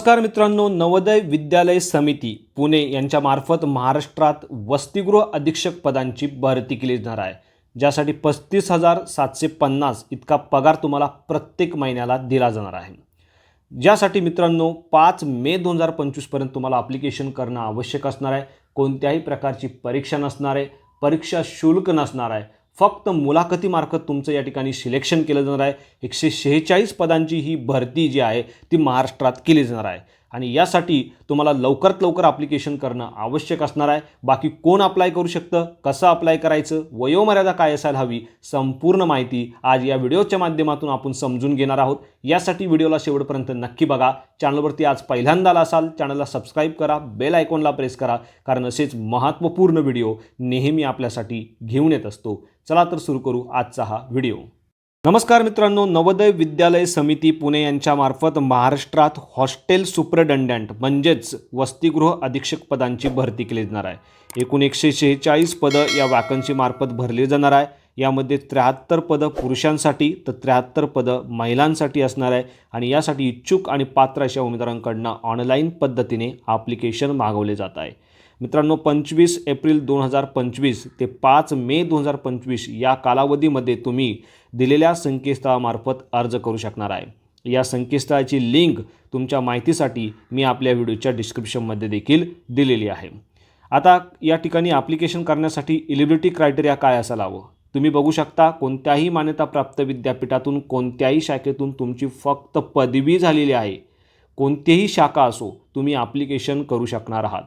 नमस्कार मित्रांनो नवोदय विद्यालय समिती पुणे यांच्यामार्फत महाराष्ट्रात वसतिगृह अधीक्षक पदांची भरती केली जाणार आहे. ज्यासाठी पस्तीस हजार सातशे पन्नास इतका पगार तुम्हाला प्रत्येक महिन्याला दिला जाणार आहे. ज्यासाठी मित्रांनो पाच मे दोन हजार पंचवीसपर्यंत तुम्हाला ॲप्लिकेशन करणं आवश्यक असणार आहे. कोणत्याही प्रकारची परीक्षा नसणार आहे. परीक्षा शुल्क नसणार आहे. फक्त मुलाखतीमार्फत तुमचं या ठिकाणी सिलेक्शन केलं जाणार आहे. एकशे शेहेचाळीस पदांची ही भरती जी आहे ती महाराष्ट्रात केली जाणार आहे. आणि यासाठी तुम्हाला लवकरात लवकर ॲप्लिकेशन करणं आवश्यक असणार आहे. बाकी कोण अप्लाय करू शकतं? कसं अप्लाय करायचं? वयोमर्यादा काय असायला हवी? संपूर्ण माहिती आज या व्हिडिओच्या माध्यमातून आपण समजून घेणार आहोत. यासाठी व्हिडिओला शेवटपर्यंत नक्की बघा. चॅनलवरती आज पहिल्यांदा आला असाल चॅनलला सबस्क्राईब करा. बेल आयकॉनला प्रेस करा. कारण असेच महत्त्वपूर्ण व्हिडिओ नेहमी आपल्यासाठी घेऊन येत असतो. चला तर सुरू करू आजचा हा व्हिडिओ नमस्कार मित्रांनो नवोदय विद्यालय समिती पुणे यांच्यामार्फत महाराष्ट्रात हॉस्टेल सुपरडंडंट म्हणजेच वसतिगृह अधीक्षक पदांची भरती केली जाणार आहे. एकूण एकशे शेहेचाळीस पदं या वॅकन्सीमार्फत भरली जाणार आहे. यामध्ये त्र्याहत्तर पदं पुरुषांसाठी तर त्र्याहत्तर पदं महिलांसाठी असणार आहे आणि यासाठी इच्छुक आणि पात्र अशा उमेदवारांकडनं ऑनलाईन पद्धतीने ॲप्लिकेशन मागवले जात आहे. मित्रांनो पंचवीस एप्रिल दोन हजार पंचवीस ते पाच मे दोन हजार पंचवीस या कालावधीमध्ये तुम्ही दिलेल्या संकेतस्थळामार्फत अर्ज करू शकणार आहे. या संकेतस्थळाची लिंक तुमच्या माहितीसाठी मी आपल्या व्हिडिओच्या डिस्क्रिप्शनमध्ये देखील दिलेली आहे. आता या ठिकाणी ॲप्लिकेशन करण्यासाठी इलिबिलिटी क्रायटेरिया काय असायला हवं तुम्ही बघू शकता कोणत्याही मान्यताप्राप्त विद्यापीठातून कोणत्याही शाखेतून तुमची फक्त पदवी झालेली आहे. कोणतीही शाखा असो तुम्ही ॲप्लिकेशन करू शकणार आहात.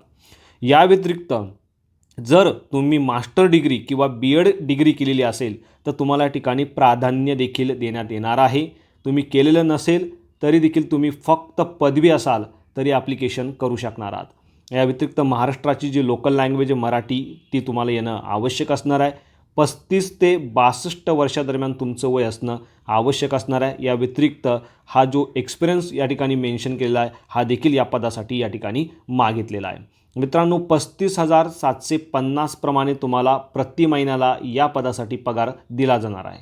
या व्यतिरिक्त जर तुम्ही मास्टर डिग्री किंवा बी एड डिग्री केलेली असेल तर तुम्हाला या ठिकाणी प्राधान्य देखील देण्यात येणार आहे. तुम्ही केलेलं नसेल तरी देखील तुम्ही फक्त पदवी असाल तरी ॲप्लिकेशन करू शकणार आहात. या व्यतिरिक्त महाराष्ट्राची जी लोकल लँग्वेज आहे मराठी ती तुम्हाला येणं आवश्यक असणार आहे. पस्तीस ते बासष्ट वर्षादरम्यान तुमचं वय असणं आवश्यक असणार आहे. या व्यतिरिक्त हा जो एक्सपिरियन्स या ठिकाणी मेन्शन केलेला आहे हा देखील या पदासाठी या ठिकाणी मागितलेला आहे. मित्रांनो पस्तीस हजार सातशे पन्नासप्रमाणे तुम्हाला प्रति महिन्याला या पदासाठी पगार दिला जाणार आहे.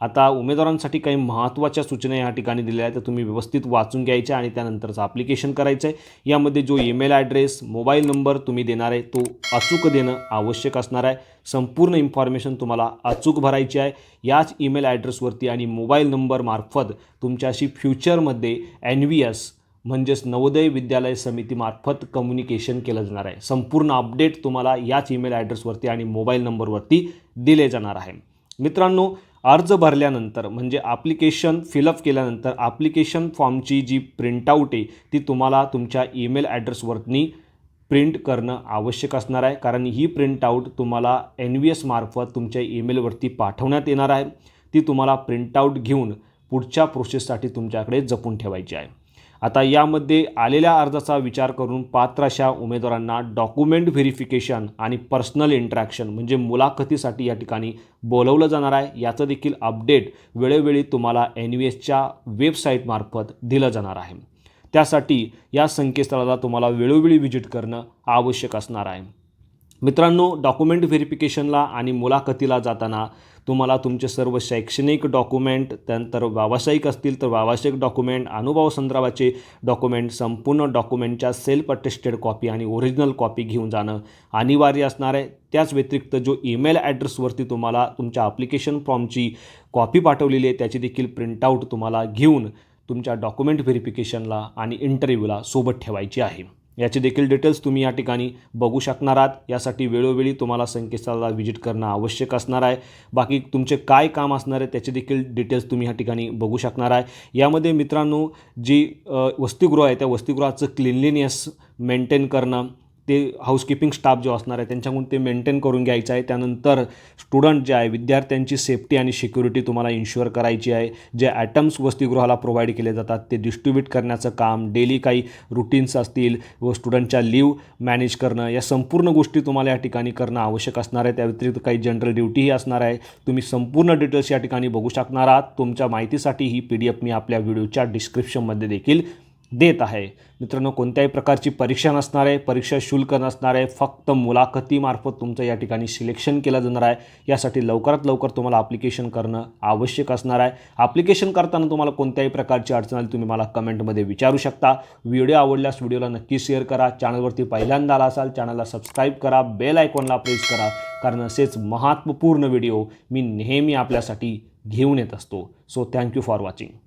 आता उमेदवारांसाठी काही महत्त्वाच्या सूचना या ठिकाणी दिलेल्या आहेत तर तुम्ही व्यवस्थित वाचून घ्यायच्या आणि त्यानंतरचं ॲप्लिकेशन करायचं आहे यामध्ये जो ईमेल ॲड्रेस मोबाईल नंबर तुम्ही देणार आहे तो अचूक देणं आवश्यक असणार आहे. संपूर्ण इन्फॉर्मेशन तुम्हाला अचूक भरायची आहे. याच ईमेल ॲड्रेसवरती आणि मोबाईल नंबरमार्फत तुमच्याशी फ्युचरमध्ये एन व्ही एस म्हणजेच नवोदय विद्यालय समितीमार्फत कम्युनिकेशन केलं जाणार आहे. संपूर्ण अपडेट तुम्हाला याच ईमेल ॲड्रेसवरती आणि मोबाईल नंबरवरती दिले जाणार आहे. मित्रांनो अर्ज भरल्यानंतर म्हणजे ॲप्लिकेशन फिलअप केल्यानंतर ॲप्लिकेशन फॉर्मची जी प्रिंटआउट आहे ती तुम्हाला तुमच्या ईमेल ॲड्रेसवरती प्रिंट करणं आवश्यक असणार आहे. कारण ही प्रिंटआउट तुम्हाला एन व्ही एसमार्फत तुमच्या ईमेलवरती पाठवण्यात येणार आहे. ती तुम्हाला प्रिंटआउट घेऊन पुढच्या प्रोसेससाठी तुमच्याकडे जपून ठेवायची आहे. आता यामध्ये आलेल्या अर्जाचा विचार करून पात्र अशा उमेदवारांना डॉक्युमेंट व्हेरिफिकेशन आणि पर्सनल इंट्रॅक्शन म्हणजे मुलाखतीसाठी या ठिकाणी बोलवलं जाणार आहे. याचं देखील अपडेट वेळोवेळी तुम्हाला एन व्ही एसच्या वेबसाईटमार्फत दिलं जाणार आहे. त्यासाठी या संकेतस्थळाला तुम्हाला वेळोवेळी व्हिजिट करणं आवश्यक असणार आहे. मित्रांनो डॉक्युमेंट व्हेरिफिकेशनला आणि मुलाखतीला जाताना तुम्हाला तुमचे सर्व शैक्षणिक डॉक्युमेंट त्यानंतर व्यावसायिक असतील तर व्यावसायिक डॉक्युमेंट अनुभव संदर्भाचे डॉक्युमेंट संपूर्ण डॉक्युमेंटच्या सेल्फ अटेस्टेड कॉपी आणि ओरिजिनल कॉपी घेऊन जाणं अनिवार्य असणार आहे. त्याच व्यतिरिक्त जो ईमेल ॲड्रेसवरती तुम्हाला तुमच्या ॲप्लिकेशन फॉर्मची कॉपी पाठवलेली आहे त्याची देखील प्रिंटआउट तुम्हाला घेऊन तुमच्या डॉक्युमेंट व्हेरिफिकेशनला आणि इंटरव्ह्यूला सोबत ठेवायची आहे. याचे देखील डिटेल्स तुम्ही या ठिकाणी बघू शकणार आहात. यासाठी वेळोवेळी तुम्हाला संकेतस्थळाला व्हिजिट करणं आवश्यक असणार आहे. बाकी तुमचे काय काम असणार आहे त्याचे देखील डिटेल्स तुम्ही या ठिकाणी बघू शकणार आहे. यामध्ये मित्रांनो जी वसतिगृह आहे त्या वसतिगृहाचं क्लिनलीनेस मेंटेन करणं ते हाऊसकीपिंग स्टाफ जो असणार आहे त्यांच्याकडून ते मेंटेन करून घ्यायचं आहे. त्यानंतर स्टुडंट जे आहे विद्यार्थ्यांची सेफ्टी आणि सिक्युरिटी तुम्हाला इन्श्युअर करायची आहे. जे ॲटम्स वसतिगृहाला प्रोव्हाइड केले जातात ते डिस्ट्रीब्यूट करण्याचं काम डेली काही रुटीन्स असतील व स्टुडंटच्या लीव मॅनेज करणं या संपूर्ण गोष्टी तुम्हाला या ठिकाणी करणं आवश्यक असणार आहे. त्या व्यतिरिक्त काही जनरल ड्युटीही असणार आहे. तुम्ही संपूर्ण डिटेल्स या ठिकाणी बघू शकणार आहात. तुमच्या माहितीसाठी ही पी डी एफ मी आपल्या व्हिडिओच्या डिस्क्रिप्शनमध्ये देखील देत आहे. मित्रांनो कोणत्याही प्रकारची परीक्षा नसणार आहे परीक्षा शुल्क नसणार आहे फक्त मुलाखतीमार्फत तुमचं या ठिकाणी सिलेक्शन केलं जाणार आहे. यासाठी लवकरात लवकर तुम्हाला ॲप्लिकेशन करणं आवश्यक असणार आहे. ॲप्लिकेशन करताना तुम्हाला कोणत्याही प्रकारची अडचण आली तुम्ही मला कमेंटमध्ये विचारू शकता. व्हिडिओ आवडल्यास व्हिडिओला नक्की शेअर करा. चॅनलवरती पहिल्यांदा आला असाल चॅनलला सबस्क्राईब करा. बेल आयकॉनला प्रेस करा. कारण असेच महत्त्वपूर्ण व्हिडिओ मी नेहमी आपल्यासाठी घेऊन येत असतो. So thank you for watching